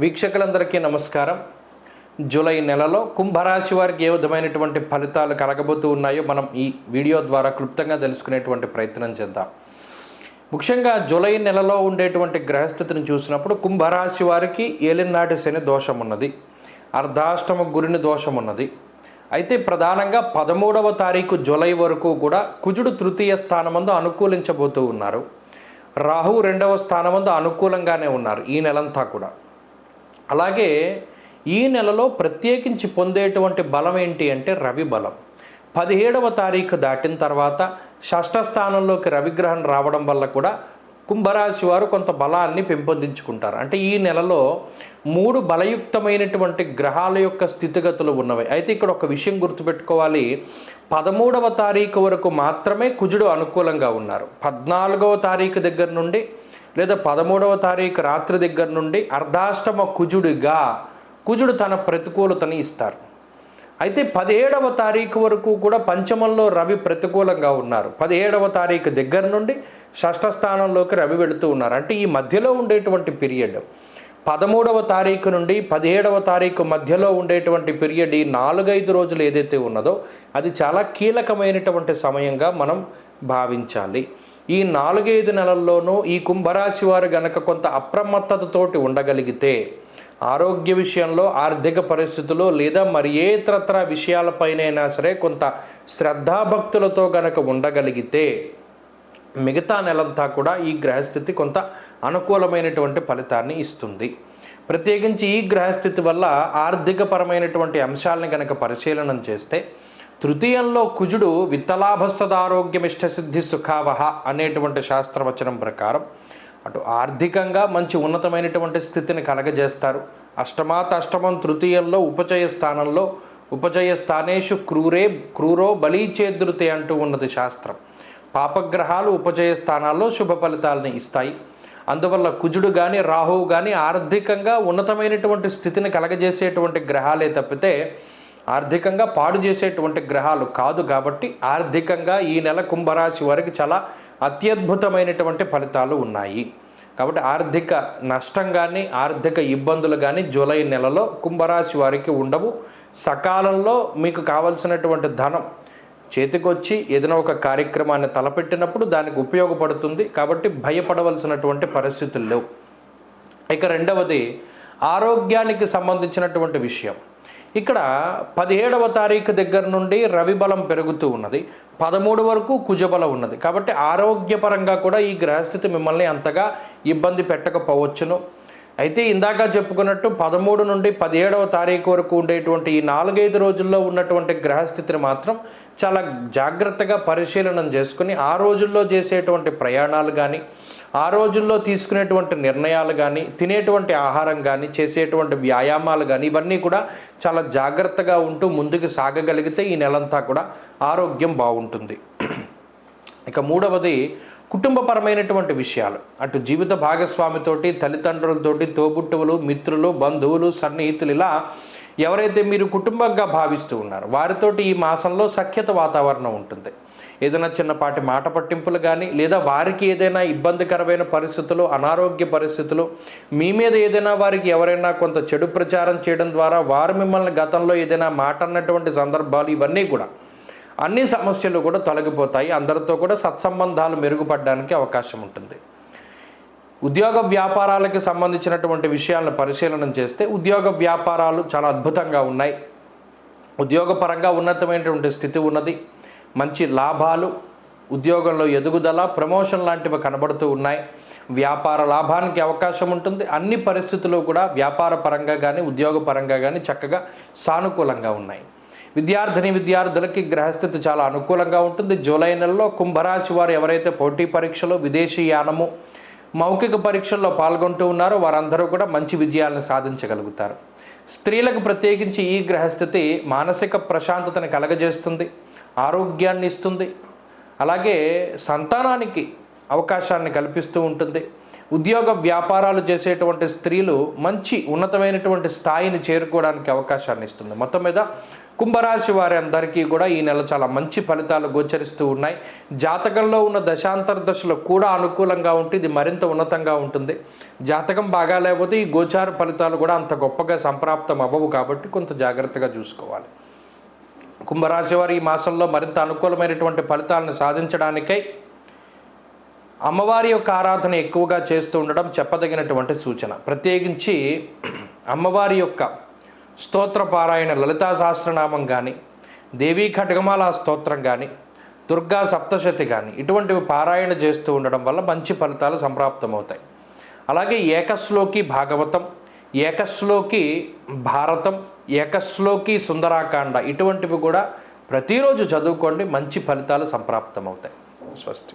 వీక్షకులందరికీ నమస్కారం. జూలై నెలలో కుంభరాశి వారికి ఏ విధమైనటువంటి ఫలితాలు కలగబోతూ ఉన్నాయో మనం ఈ వీడియో ద్వారా క్లుప్తంగా తెలుసుకునేటువంటి ప్రయత్నం చేద్దాం. ముఖ్యంగా జూలై నెలలో ఉండేటువంటి గ్రహస్థితిని చూసినప్పుడు కుంభరాశి వారికి ఏలినాటి శని దోషం ఉన్నది. అర్ధాష్టమ గురిని దోషం ఉన్నది. అయితే ప్రధానంగా పదమూడవ తారీఖు జూలై వరకు కూడా కుజుడు తృతీయ స్థానమందు అనుకూలించబోతూ ఉన్నారు. రాహు రెండవ స్థానమందు అనుకూలంగానే ఉన్నారు ఈ నెలంతా కూడా. అలాగే ఈ నెలలో ప్రత్యేకించి పొందేటువంటి బలం ఏంటి అంటే రవి బలం. పదిహేడవ తారీఖు దాటిన తర్వాత షష్ఠ స్థానంలోకి రవిగ్రహం రావడం వల్ల కూడా కుంభరాశి వారు కొంత బలాన్ని పెంపొందించుకుంటారు. అంటే ఈ నెలలో మూడు బలయుక్తమైనటువంటి గ్రహాల యొక్క స్థితిగతులు ఉన్నవి. అయితే ఇక్కడ ఒక విషయం గుర్తుపెట్టుకోవాలి. పదమూడవ తారీఖు వరకు మాత్రమే కుజుడు అనుకూలంగా ఉన్నారు. పద్నాలుగవ తారీఖు దగ్గర నుండి లేదా పదమూడవ తారీఖు రాత్రి దగ్గర నుండి అర్ధాష్టమ కుజుడిగా కుజుడు తన ప్రతికూలతని ఇస్తారు. అయితే పదిహేడవ తారీఖు వరకు కూడా పంచమంలో రవి ప్రతికూలంగా ఉన్నారు. పదిహేడవ తారీఖు దగ్గర నుండి షష్ఠ స్థానంలోకి రవి వెళుతూ ఉన్నారు. అంటే ఈ మధ్యలో ఉండేటువంటి పీరియడ్. పదమూడవ తారీఖు నుండి పదిహేడవ తారీఖు మధ్యలో ఉండేటువంటి పీరియడ్ ఈ నాలుగైదు రోజులు ఏదైతే ఉన్నదో అది చాలా కీలకమైనటువంటి సమయంగా మనం భావించాలి. ఈ నాలుగైదు నెలల్లోనూ ఈ కుంభరాశి వారు గనక కొంత అప్రమత్తతతోటి ఉండగలిగితే ఆరోగ్య విషయంలో ఆర్థిక పరిస్థితులు లేదా మరి ఏ ఇతరత్ర విషయాలపైనైనా సరే కొంత శ్రద్ధాభక్తులతో గనక ఉండగలిగితే మిగతా నెలంతా కూడా ఈ గ్రహస్థితి కొంత అనుకూలమైనటువంటి ఫలితాన్ని ఇస్తుంది. ప్రత్యేకించి ఈ గ్రహస్థితి వల్ల ఆర్థికపరమైనటువంటి అంశాలను కనుక పరిశీలనం చేస్తే తృతీయంలో కుజుడు విత్తలాభస్తదారోగ్యమిష్ట సిద్ధి సుఖావహ అనేటువంటి శాస్త్రవచనం ప్రకారం అటు ఆర్థికంగా మంచి ఉన్నతమైనటువంటి స్థితిని కలగజేస్తారు. అష్టమాత్ అష్టమం తృతీయంలో ఉపచయ స్థానంలో ఉపచయ స్థానేషు క్రూరే క్రూరో బలీచేదృతే అంటూ ఉన్నది శాస్త్రం. పాపగ్రహాలు ఉపచయ స్థానాల్లో శుభ ఫలితాలని ఇస్తాయి. అందువల్ల కుజుడు కానీ రాహువు కానీ ఆర్థికంగా ఉన్నతమైనటువంటి స్థితిని కలగజేసేటువంటి గ్రహాలే తప్పితే ఆర్థికంగా పాడు చేసేటువంటి గ్రహాలు కాదు కాబట్టి ఆర్థికంగా ఈ నెల కుంభరాశి వారికి చాలా అత్యద్భుతమైనటువంటి ఫలితాలు ఉన్నాయి. కాబట్టి ఆర్థిక నష్టం కానీ ఆర్థిక ఇబ్బందులు కానీ జూలై నెలలో కుంభరాశి వారికి ఉండవు. సకాలంలో మీకు కావలసినటువంటి ధనం చేతికొచ్చి ఏదైనా ఒక కార్యక్రమాన్ని తలపెట్టినప్పుడు దానికి ఉపయోగపడుతుంది. కాబట్టి భయపడవలసినటువంటి పరిస్థితులు లేవు. ఇక రెండవది ఆరోగ్యానికి సంబంధించినటువంటి విషయం. ఇక్కడ పదిహేడవ తారీఖు దగ్గర నుండి రవి బలం పెరుగుతూ ఉన్నది. పదమూడు వరకు కుజబలం ఉన్నది. కాబట్టి ఆరోగ్యపరంగా కూడా ఈ గ్రహస్థితి మిమ్మల్ని అంతగా ఇబ్బంది పెట్టకపోవచ్చును. అయితే ఇందాక చెప్పుకున్నట్టు పదమూడు నుండి పదిహేడవ తారీఖు వరకు ఉండేటువంటి ఈ నాలుగైదు రోజుల్లో ఉన్నటువంటి గ్రహస్థితిని మాత్రం చాలా జాగ్రత్తగా పరిశీలనం చేసుకుని ఆ రోజుల్లో చేసేటువంటి ప్రయాణాలు కానీ ఆ రోజుల్లో తీసుకునేటువంటి నిర్ణయాలు కానీ తినేటువంటి ఆహారం కానీ చేసేటువంటి వ్యాయామాలు కానీ ఇవన్నీ కూడా చాలా జాగ్రత్తగా ఉంటూ ముందుకు సాగగలిగితే ఈ నెలంతా కూడా ఆరోగ్యం బాగుంటుంది. ఇక మూడవది కుటుంబపరమైనటువంటి విషయాలు. అటు జీవిత భాగస్వామితోటి తల్లిదండ్రులతోటి తోబుట్టువులు మిత్రులు బంధువులు సన్నిహితులు ఇలా ఎవరైతే మీరు కుటుంబంగా భావిస్తూ ఉన్నారో వారితోటి ఈ మాసంలో సఖ్యత వాతావరణం ఉంటుంది. ఏదైనా చిన్నపాటి మాట పట్టింపులు కానీ లేదా వారికి ఏదైనా ఇబ్బందికరమైన పరిస్థితులు అనారోగ్య పరిస్థితులు మీ మీద ఏదైనా వారికి ఎవరైనా కొంత చెడు ప్రచారం చేయడం ద్వారా వారు మిమ్మల్ని గతంలో ఏదైనా మాట అన్నటువంటి సందర్భాలు ఇవన్నీ కూడా అన్ని సమస్యలు కూడా తొలగిపోతాయి. అందరితో కూడా సత్సంబంధాలు మెరుగుపడడానికి అవకాశం ఉంటుంది. ఉద్యోగ వ్యాపారాలకు సంబంధించినటువంటి విషయాలను పరిశీలన చేస్తే ఉద్యోగ వ్యాపారాలు చాలా అద్భుతంగా ఉన్నాయి. ఉద్యోగపరంగా ఉన్నతమైనటువంటి స్థితి ఉన్నది. మంచి లాభాలు ఉద్యోగంలో ఎదుగుదల ప్రమోషన్ లాంటివి కనబడుతూ ఉన్నాయి. వ్యాపార లాభానికి అవకాశం ఉంటుంది. అన్ని పరిస్థితులు కూడా వ్యాపార పరంగా కానీ ఉద్యోగ పరంగా కానీ చక్కగా సానుకూలంగా ఉన్నాయి. విద్యార్థిని విద్యార్థులకి గ్రహస్థితి చాలా అనుకూలంగా ఉంటుంది. జూలై నెలలో కుంభరాశి వారు ఎవరైతే పోటీ పరీక్షలు విదేశీ యానము మౌఖిక పరీక్షల్లో పాల్గొంటూ ఉన్నారో వారందరూ కూడా మంచి విజయాలను సాధించగలుగుతారు. స్త్రీలకు ప్రత్యేకించి ఈ గ్రహస్థితి మానసిక ప్రశాంతతను కలగజేస్తుంది. ఆరోగ్యాన్ని ఇస్తుంది. అలాగే సంతానానికి అవకాశాన్ని కల్పిస్తూ ఉంటుంది. ఉద్యోగ వ్యాపారాలు చేసేటువంటి స్త్రీలు మంచి ఉన్నతమైనటువంటి స్థాయిని చేరుకోవడానికి అవకాశాన్ని ఇస్తుంది. మొత్తం మీద కుంభరాశి వారి అందరికీ కూడా ఈ నెల చాలా మంచి ఫలితాలు గోచరిస్తూ ఉన్నాయి. జాతకంలో ఉన్న దశాంతర దశలో కూడా అనుకూలంగా ఉంటే ఇది మరింత ఉన్నతంగా ఉంటుంది. జాతకం బాగా లేకపోతే ఈ గోచార ఫలితాలు కూడా అంత గొప్పగా సంప్రాప్తం అవ్వవు కాబట్టి కొంత జాగ్రత్తగా చూసుకోవాలి. కుంభరాశి వారు ఈ మాసంలో మరింత అనుకూలమైనటువంటి ఫలితాలను సాధించడానికై అమ్మవారి యొక్క ఆరాధన ఎక్కువగా చేస్తూ ఉండడం చెప్పదగినటువంటి సూచన. ప్రత్యేకించి అమ్మవారి యొక్క స్తోత్ర పారాయణ లలితా సహస్రనామం కానీ దేవీ ఖడ్గమాల స్తోత్రం కానీ దుర్గా సప్తశతి కానీ ఇటువంటివి పారాయణ చేస్తూ ఉండడం వల్ల మంచి ఫలితాలు సంప్రాప్తమవుతాయి. అలాగే ఏకశ్లోకి భాగవతం ఏకశ్లోకి భారతం ఏకశ్లోకి సుందరాకాండ ఇటువంటివి కూడా ప్రతిరోజు చదువుకోండి మంచి ఫలితాలు సంప్రాప్తమవుతాయి. స్వస్తి.